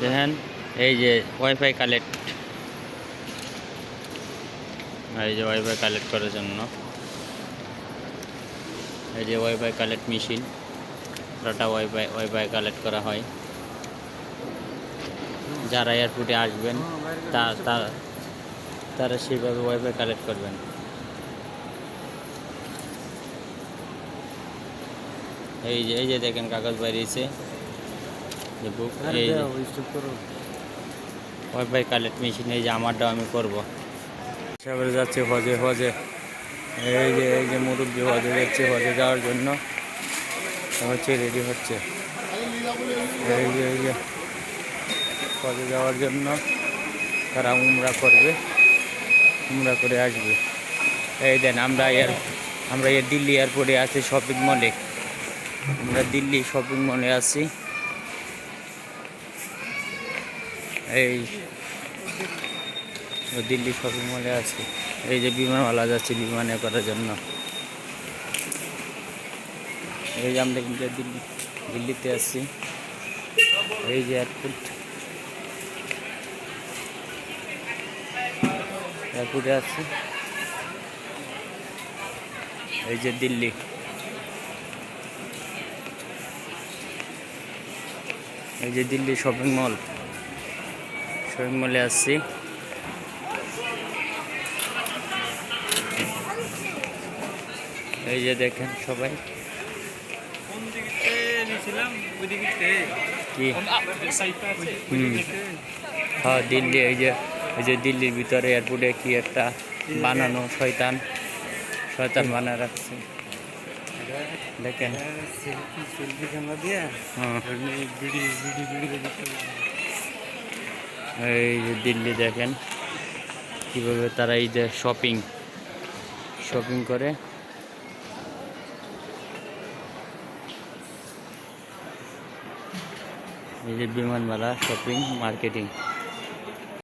দেখেন, এই যে ওয়াইফাই কালেক্ট এই যে ওয়াইফাই কালেক্ট করার জন্য। এই যে wifi collect machine data wifi wifi collect করা হয়। যারা এয়ারপোর্টে আসবেন তারা সেইভাবে ওয়াইফাই কালেক্ট করবেন। এই যে এই যে দেখেন কাগজ বেরিয়েছে। যে বুক এই যে ওয়াইফাই কালেক্ট মেশিন এই যে আমারটাও আমি করব। সবাই যাচ্ছে হজে হজে। এই যে এই যে মুরব্বী হজে যাচ্ছে হজে যাওয়ার জন্য। হচ্ছে রেডি হচ্ছে। এই যে এই যে হজে যাওয়ার জন্য তারা উমরা করবে উমরা করে আসবে। এই দেন আমরা এয়ার আমরা এর দিল্লি এয়ারপোর্টে আছি শপিং মলে আমরা দিল্লি শপিং মলে আছি। এই দিল্লি শপিং মলে আছে। এই যে বিমানওয়ালা যাচ্ছে বিমানে করার জন্য। এই যে আমরা কিন্তু দিল্লি, দিল্লিতে আছি। এই যে এয়ারপোর্ট এয়ারপোর্টে আছি। এই যে দিল্লি। এই যে দিল্লি শপিং মল শপিং মলে আসছি এই যে দেখেন সবাই। হ্যাঁ দিল্লি এই যে এই যে দিল্লির ভিতরে এয়ারপোর্টে কি একটা বানানো শয়তান। শয়তান বানা রাখছে। দেখেন। হ্যাঁ। এই যে দিল্লি দেখেন, কীভাবে তারা এই যে শপিং শপিং করে। এই যে বিমানবালা শপিং মার্কেটিং